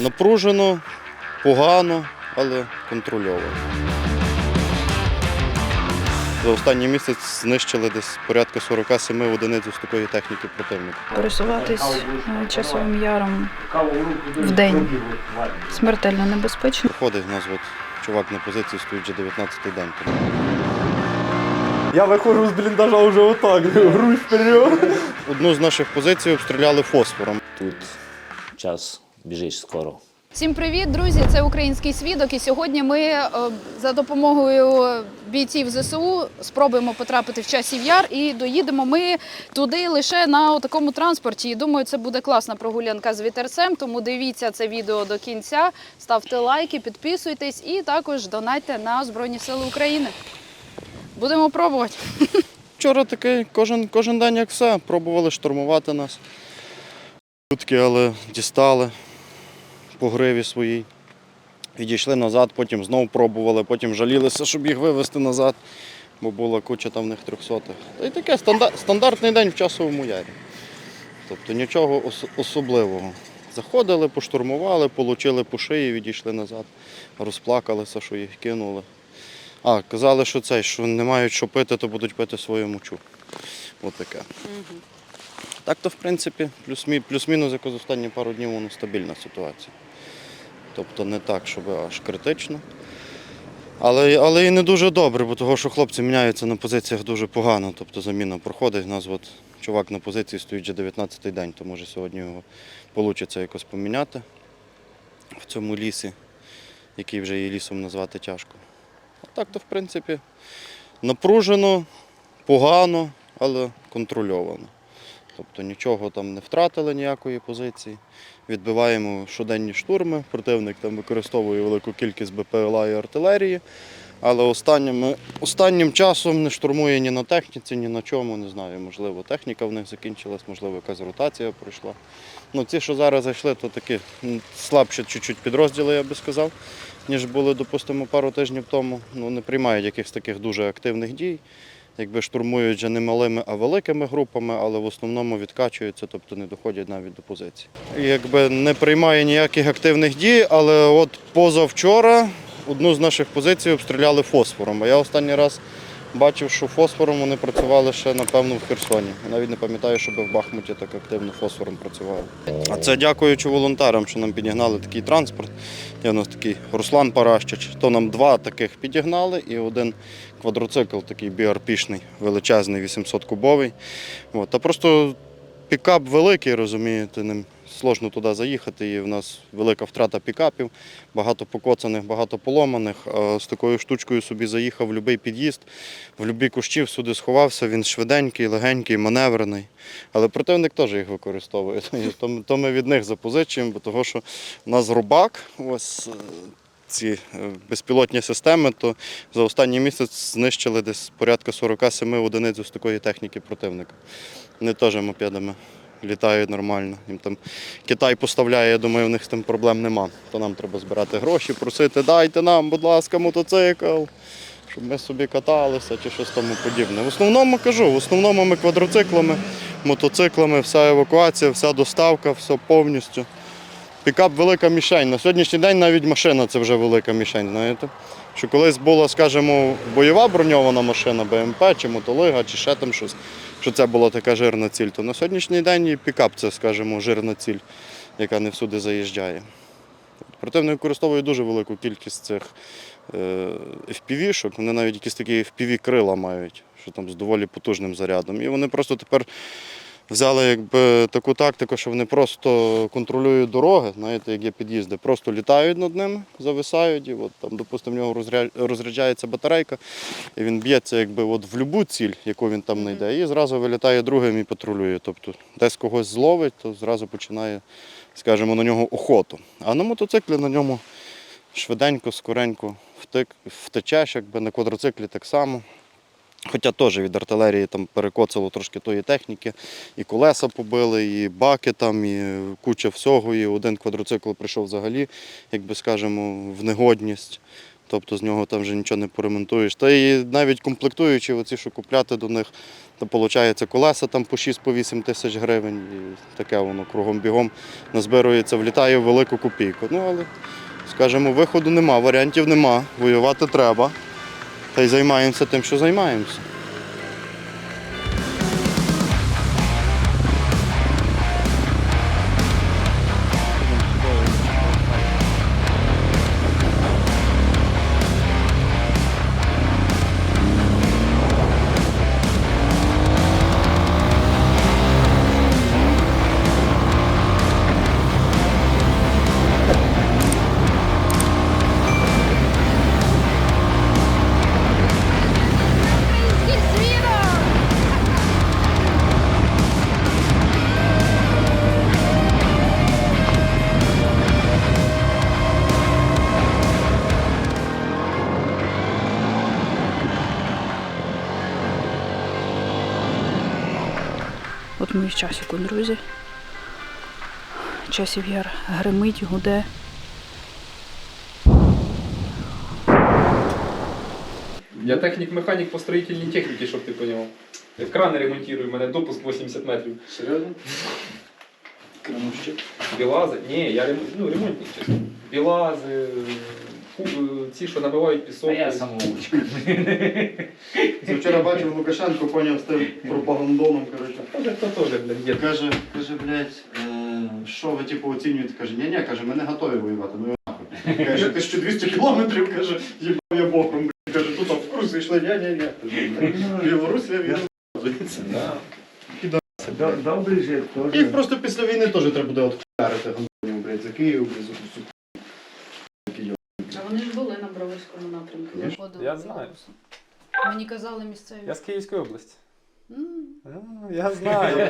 Напружено, погано, але контрольовано. За останній місяць знищили десь порядка 47 одиниць такої техніки противника. Пересуватись е, часовим яром в день смертельно небезпечно. Виходить в нас от чувак на позиції стоїть вже 19-й день. Тому Я виходжу з бліндажа вже отак, грудь вперед. Одну з наших позицій обстріляли фосфором. Тут час біжить скоро. Всім привіт, друзі! Це український свідок. І сьогодні ми е, за допомогою бійців ЗСУ спробуємо потрапити в часів яр і доїдемо ми туди лише на такому транспорті. І думаю, це буде класна прогулянка з вітерцем. Тому дивіться це відео до кінця, ставте лайки, підписуйтесь і також донайте на Збройні Сили України. Будемо пробувати. Вчора такий кожен, кожен день як все. Пробували штурмувати нас. Чутки, але дістали по гриві своїй. Відійшли назад, потім знову пробували, потім жалілися, щоб їх вивезти назад, бо була куча там в них трьохсотих. Та й таке стандартний день в часовому ярі. Тобто нічого ос- особливого. Заходили, поштурмували, получили по шиї, відійшли назад, розплакалися, що їх кинули. А, казали, що це, що не мають що пити, то будуть пити свою мочу. От таке. Так то, в принципі, плюс-мі- плюс-мінус якось останні пару днів воно стабільна ситуація. Тобто не так, щоб аж критично. Але, але і не дуже добре, бо того, що хлопці міняються на позиціях дуже погано. Тобто заміна проходить. У нас от чувак на позиції стоїть вже 19-й день, то може сьогодні його вийде якось поміняти в цьому лісі, який вже і лісом назвати тяжко. А так то, в принципі, напружено, погано, але контрольовано. Тобто нічого там не втратили ніякої позиції. Відбиваємо щоденні штурми. Противник там використовує велику кількість БПЛА і артилерії. Але останнім, останнім часом не штурмує ні на техніці, ні на чому, не знаю. Можливо, техніка в них закінчилась, можливо, якась ротація пройшла. Ну, ці, що зараз зайшли, то такі слабші чуть-чуть підрозділи, я би сказав, ніж були, допустимо, пару тижнів тому. Ну, не приймають якихось таких дуже активних дій. Якби штурмують вже не малими, а великими групами, але в основному відкачуються, тобто не доходять навіть до позиції. Якби не приймає ніяких активних дій, але от позавчора одну з наших позицій обстріляли фосфором. А я останній раз бачив, що фосфором вони працювали ще, напевно, в Херсоні. Я навіть не пам'ятаю, щоб в Бахмуті так активно фосфором працювали. А це дякуючи волонтерам, що нам підігнали такий транспорт. Є у нас такий Руслан Паращич. То нам два таких підігнали і один квадроцикл такий BRP-шний, величезний, 800-кубовий. От. Та просто пікап великий, розумієте, ним сложно туди заїхати. І в нас велика втрата пікапів, багато покоцаних, багато поломаних. А з такою штучкою собі заїхав в будь-який під'їзд, в будь-який кущів сюди сховався. Він швиденький, легенький, маневрений. Але противник теж їх використовує. То, ми- від них запозичуємо, бо того, що у нас рубак, ось е, ці е, безпілотні системи, то за останній місяць знищили десь порядка 47 одиниць з такої техніки противника. Вони теж мопедами літають нормально. Їм там Китай поставляє, я думаю, у них з тим проблем нема. То нам треба збирати гроші, просити, дайте нам, будь ласка, мотоцикл, щоб ми собі каталися чи щось тому подібне. В основному кажу, в основному ми квадроциклами, мотоциклами, вся евакуація, вся доставка, все повністю. Пікап велика мішень. На сьогоднішній день навіть машина це вже велика мішень, знаєте. Що колись була, скажімо, бойова броньована машина, БМП чи мотолига, чи ще там щось, що це була така жирна ціль, то на сьогоднішній день і пікап це, скажімо, жирна ціль, яка не всюди заїжджає. Противник використовує дуже велику кількість цих е, FPV-шок, вони навіть якісь такі FPV-крила мають, що там з доволі потужним зарядом. І вони просто тепер взяли якби, таку тактику, що вони просто контролюють дороги, знаєте, як є під'їзди, просто літають над ними, зависають, і от, там, допустимо, в нього розряджається батарейка, і він б'ється якби, от, в будь-яку ціль, яку він там знайде, і зразу вилітає другим і патрулює. Тобто десь когось зловить, то зразу починає, скажімо, на нього охоту. А на мотоциклі на ньому швиденько, скоренько втечеш, якби на квадроциклі так само. Хоча теж від артилерії там перекоцало трошки тої техніки, і колеса побили, і баки там, і куча всього, і один квадроцикл прийшов взагалі, як би скажемо, в негодність. Тобто з нього там вже нічого не поремонтуєш. Та і навіть комплектуючи, оці, що купляти до них, то виходить колеса там по 6-8 тисяч гривень. І таке воно кругом бігом назбирується, влітає в велику копійку. Ну, але, скажімо, виходу нема, варіантів нема. Воювати треба. Та й займаємося тим, що займаємося. От ми в часіку, друзі. Часів яр гримить, гуде. Я технік-механік по строїтельній техніці, щоб ти поняв. Крани ремонтую, у мене допуск 80 метрів. Серйозно? Білази? Ні, я ремонт, ну, ремонтник, чесно. Білази, ці, що набивають пісок. самоучка. Вчора бачив Лукашенко поняв з тим пропагандоном. Коротше. Тоже, то теж, блядь, є. Каже, каже, блядь, е, що ви типу оцінюєте? Каже, ні, ні, каже, ми не готові воювати. Ну його нахуй. Каже, 1200 кілометрів, каже, їбав я боком. блядь. Каже, тут в курс йшли, ні, ні, ні. Білорусь, я війну. Да. Добрий же Їх просто після війни теж треба буде отхарити гандонів, блядь, за Київ, блядь, за всю А вони ж були на Напрямку. Я виходили я з знаю. Мені казали місцеві. Я з Київської області. М. А, Я знаю.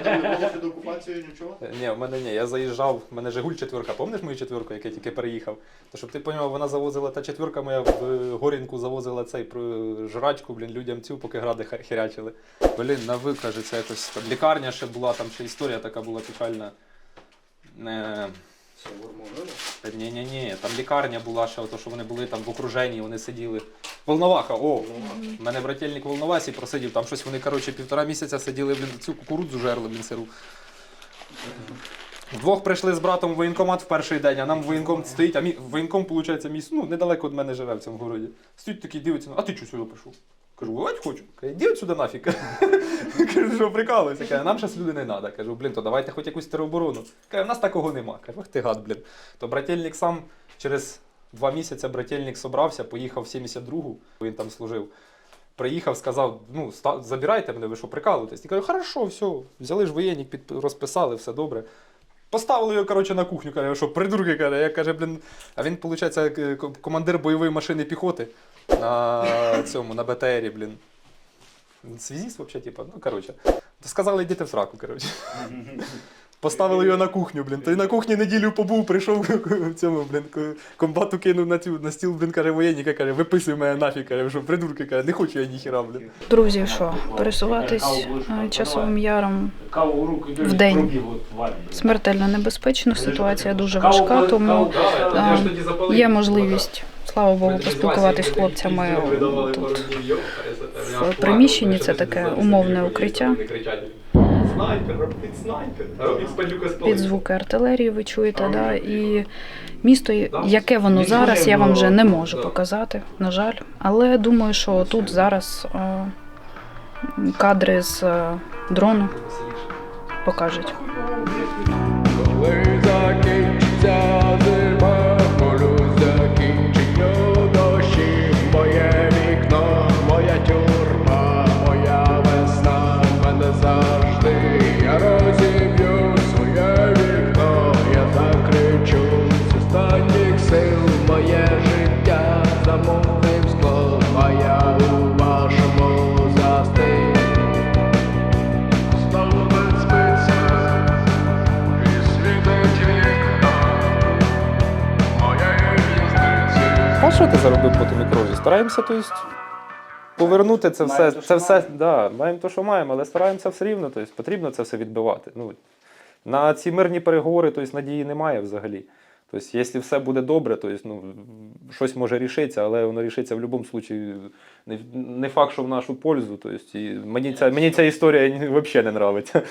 Під окупацією нічого? Ні, в мене ні, я заїжджав, в мене Жигуль четверка, пам'ятаєш мою четверку, яка тільки переїхав? То щоб ти поняв, вона завозила та четверка моя в е, горінку завозила цей про жрачку, блін, людям цю, поки гради хе- херячили. Блін, на каже, це якось там лікарня ще була, там ще історія така була печальна. Е, та ні, ні, ні, там лікарня була ще, то, що вони були там в окруженні, вони сиділи. Волноваха, о! У мене брательник Волновасі просидів, там щось вони, коротше, півтора місяця сиділи, блін, цю кукурудзу жерли, блін, сиру. Вдвох прийшли з братом в воєнкомат в перший день, а нам воєнком стоїть, а мій воєнком, виходить, мій, ну, недалеко від мене живе в цьому городі. Стоїть такий, дивиться, а ти чого сюди прийшов? Кажу, воювати хочу. Каже, іди сюди нафіг. Кажу, що прикалуєшся. Каже, нам зараз люди не треба. Кажу, блін, то давайте хоч якусь тероборону. Каже, в нас такого нема. Кажу, ах ти гад, блін. То брательник сам через два місяці брательник собрався, поїхав в 72-гу, він там служив. Приїхав, сказав, ну, забирайте мене, ви що, прикалуєтесь? І кажу, хорошо, все, взяли ж воєнник, під, розписали, все добре. Поставили його, коротше, на кухню, каже, що придурки, каже, я каже, блін. А він, виходить, командир бойової машини піхоти на цьому, на БТРі, блін. Связіст, взагалі, типа, ну, коротше. Сказали, йдіть в сраку, коротше. Поставили його на кухню, блін. Той на кухні неділю побув, прийшов в цьому, блін, комбату кинув на цю на стіл, блін, каже, воєнніка, каже, виписуй мене нафіг, каже, що придурки, каже, не хочу я ніхіра, блін. Друзі, що пересуватись часовим яром в день смертельно небезпечно. Ситуація дуже важка, тому є можливість, слава Богу, поспілкуватись з хлопцями тут. в приміщенні, це таке умовне укриття. Під звуки артилерії ви чуєте, да? і місто, яке воно зараз, я вам вже не можу показати, на жаль. Але думаю, що тут зараз е, кадри з е, дрону покажуть. Стараємося, то есть, повернути це все. Це все да, маємо те, що маємо, але стараємося все рівно. Тобто, потрібно це все відбивати. Ну, на ці мирні переговори тобто, надії немає взагалі. Тобто, якщо все буде добре, то есть, ну, щось може рішитися, але воно рішиться в будь-якому випадку. Не, не факт, що в нашу пользу. Тобто, і мені, ця, мені ця історія взагалі не подобається.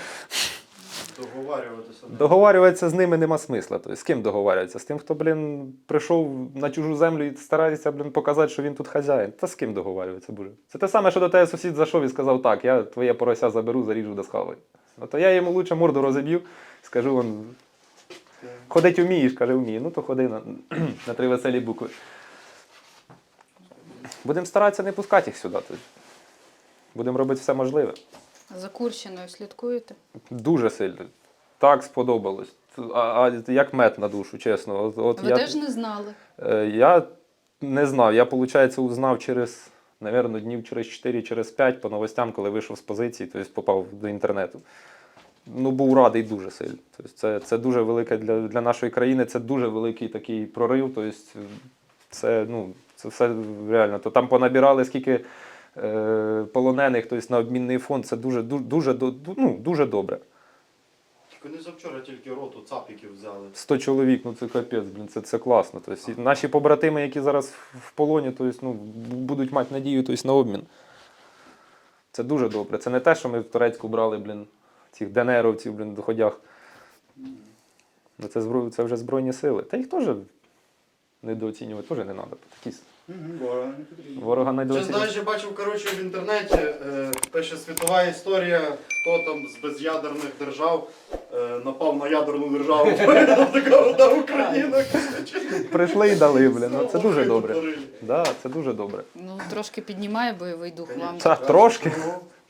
Договарюватися. Договарюватися з ними нема смисла. Тобто, з ким договарюватися? З тим, хто, блін, прийшов на чужу землю і старається, блін, показати, що він тут хазяїн. Та з ким договарюватися, боже? Це те саме, що до тебе сусід зайшов і сказав, так, я твоє порося заберу, заріжу до схавай. Ну то я йому лучше морду розіб'ю, скажу, он, ходить вмієш, каже, вмію. Ну то ходи на, на три веселі букви. Будемо старатися не пускати їх сюди. Будемо робити все можливе. За Курщиною слідкуєте? Дуже сильно. Так сподобалось. А, а як мед на душу, чесно. От, от Ви я, теж не знали. е, я не знав. Я, виходить, узнав через, напевно, днів через 4, через 5 по новостям, коли вийшов з позиції, тобто попав до інтернету. Ну, був радий дуже сильно. Тобто це, це дуже велике для, для нашої країни, це дуже великий такий прорив. Тобто це, ну, це все реально. То там понабирали скільки полонених тобто, на обмінний фонд, це дуже, дуже, ну, дуже добре. Вони завчора тільки роту цапіків взяли. 100 чоловік, ну це капець, блін, це, це класно. Тобто, наші побратими, які зараз в полоні, тобто, ну, будуть мати надію тобто, на обмін. Це дуже добре. Це не те, що ми в Турецьку брали, блін, цих ДНРовців, блін, доходях. Ну, це, це вже Збройні сили. Та їх теж недооцінювати теж не треба. Такі с- ворога Чи знаєш, я бачив коротше, в інтернеті, е, пише світова історія, хто там з безядерних держав е, напав на ядерну державу. Така одна Україна. Прийшли і дали, блін. Ну, це дуже добре. Да, це дуже добре. Ну, трошки піднімає бойовий дух вам. Та, трошки.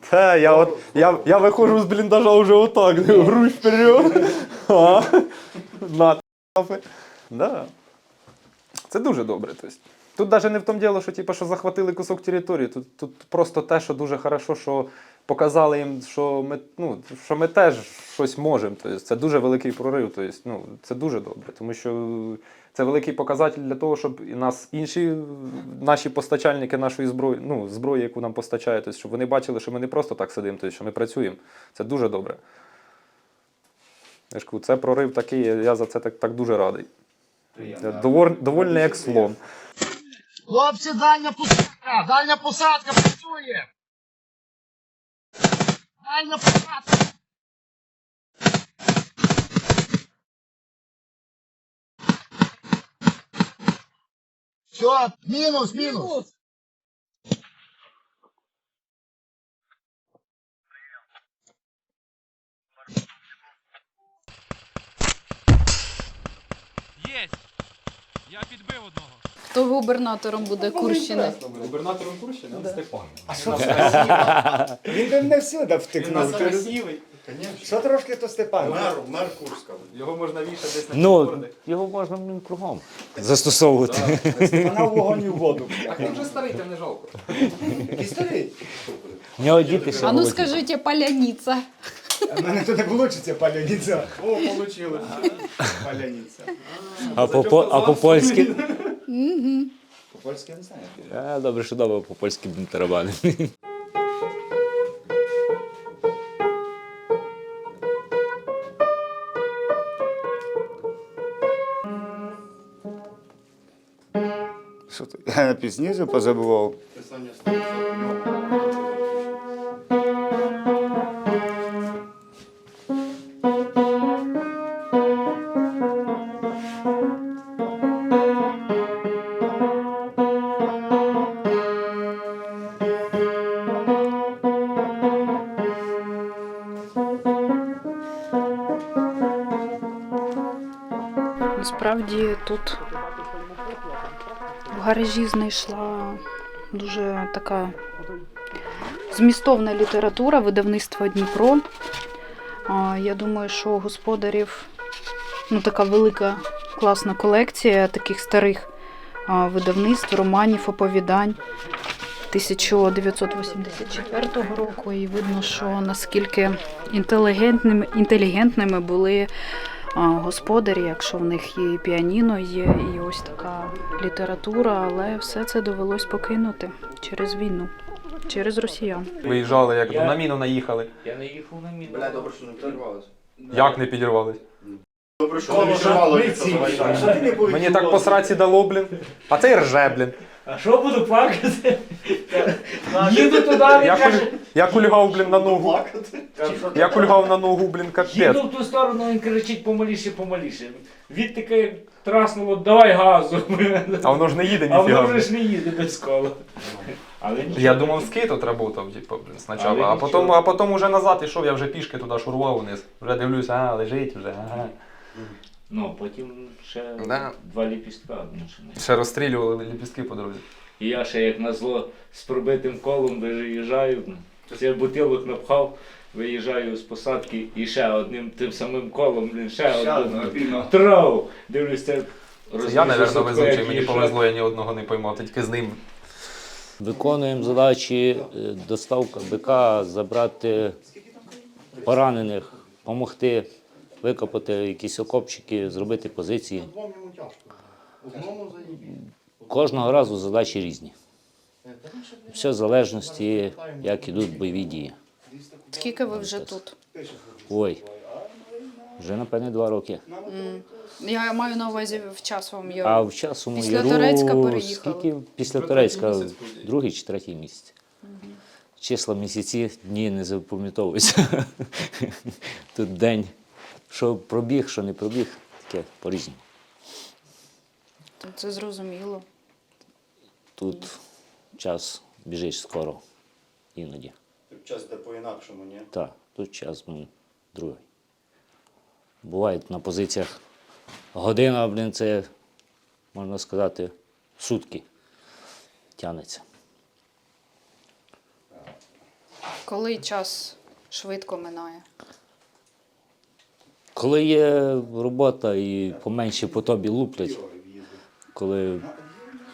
Та, я, от, я, я виходжу з бліндажа вже отак, грудь вперед. А, на, да. Це дуже добре. Тобто. Тут навіть не в тому діло, що, типу, що захватили кусок території. Тут, тут просто те, що дуже хорошо, що показали їм, що ми, ну, що ми теж щось можемо. Тобто, це дуже великий прорив. Тобто, ну, це дуже добре, тому що це великий показатель для того, щоб і нас інші наші постачальники нашої зброї, ну, зброї, яку нам постачають, тобто, щоб вони бачили, що ми не просто так сидимо, тобто, що ми працюємо. Це дуже добре. Це прорив такий, я- за це так, так дуже радий. Доволь, довольний як слон. Хлопці, дальня посадка! Дальня посадка працює! Дальня посадка! Все, мінус, мінус! Хто губернатором буде Курщини? Губернатором Курщини Степан. А що це? Він би мене всюди втикнув. Ти роз- Красивий. Що трошки то Степан? Мер, мер Курська. Його можна вішати десь на Ну, його можна кругом застосовувати. Степана в вогонь і в воду. А він вже старий, там не жалко. Який старий? В нього діти ще А ну молоді. скажіть, паляніця. А в мене то не вийде паляниця. О, получилось. Паляниця. А по, по, а по-польськи? По-польськи я не знаю. А, добре, що добре, по-польськи блін, тарабани. Що ти? Я на пісні вже позабував. Писання гаражі знайшла дуже така змістовна література, видавництво Дніпро. Я думаю, що у господарів ну, така велика класна колекція таких старих видавництв, романів, оповідань 1984 року. І видно, що наскільки інтелігентними, інтелігентними були господарі, якщо в них є і піаніно, є і ось така література, але все це довелось покинути через війну, через росіян. Виїжджали, як на міну наїхали. Я не їхав на міну. Бля, добре, що не підірвалося. Як не підірвались? Мені так по сраці дало, блін. А цей рже, блін. А що буду плакати? Їду туди, він Я, каже, я кульгав, блін, на ногу. Я кульгав на ногу, блін, їду капець. в ту сторону, він кричить помаліше, помаліше. Відтики траснуло, давай газу. А воно ж не їде А воно вже ж не їде без кола. Але нічого. Я думав, скейт отработав, типу, блін, спочатку, Але а нічого. потім, а потім уже назад ішов, я вже пішки туди шурував вниз. Вже дивлюся, а, лежить вже, ага. Ну, потім ще Да. два ліпістка починає. Ще розстрілювали ліпістки по дорозі. І я ще як назло з пробитим колом виїжджаю, я бутилок напхав, виїжджаю з посадки і ще одним тим самим колом, блін, ще одним. Трав! Дивлюсь, це Це я, мабуть, везучий, мені повезло, я ні одного не поймав, тільки з ним. Виконуємо задачі е, доставка бика, забрати поранених, допомогти викопати якісь окопчики, зробити позиції. Кожного разу задачі різні. Все в залежності, як ідуть бойові дії. Скільки ви вже тут? Ой, вже напевне два роки. Я маю на увазі в час вам А в часу Після Турецька переїхали? Скільки після Турецька? Другий чи третій місяць. Числа місяці, дні не запам'ятовуються. Тут день. Що пробіг, що не пробіг, таке по-різному. Це зрозуміло. Тут час біжить скоро, іноді. Тут Час де по-інакшому, ні? Так, тут час м, другий. Бувають на позиціях година, блін, це, можна сказати, сутки тягнеться. Коли час швидко минає. Коли є робота і поменше по тобі луплять, коли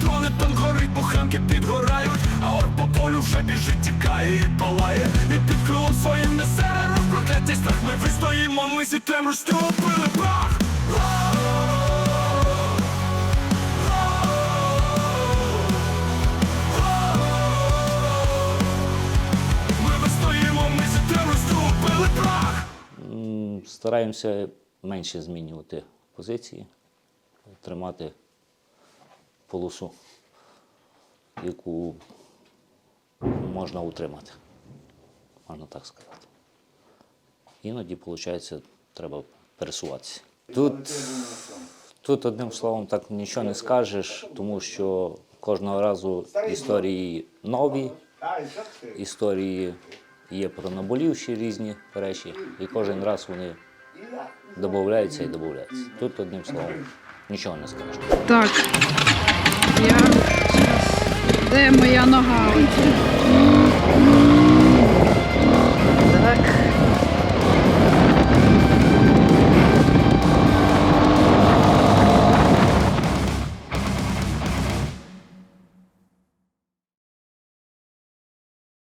дрони, там горить, буханки підгорають, а ор по полю вже біжить, тікає і палає. І під своїм несе проклятий страх. Ми вистоїмо, ми зітрем розтопили прах. Стараємося менше змінювати позиції, тримати полосу, яку можна утримати, можна так сказати. Іноді, виходить, треба пересуватися. Тут, тут одним словом так нічого не скажеш, тому що кожного разу історії нові, історії є про наболівші різні речі, і кожен раз вони додаються і додаються. Тут одним словом нічого не скажеш. Так. Я. Де моя нога?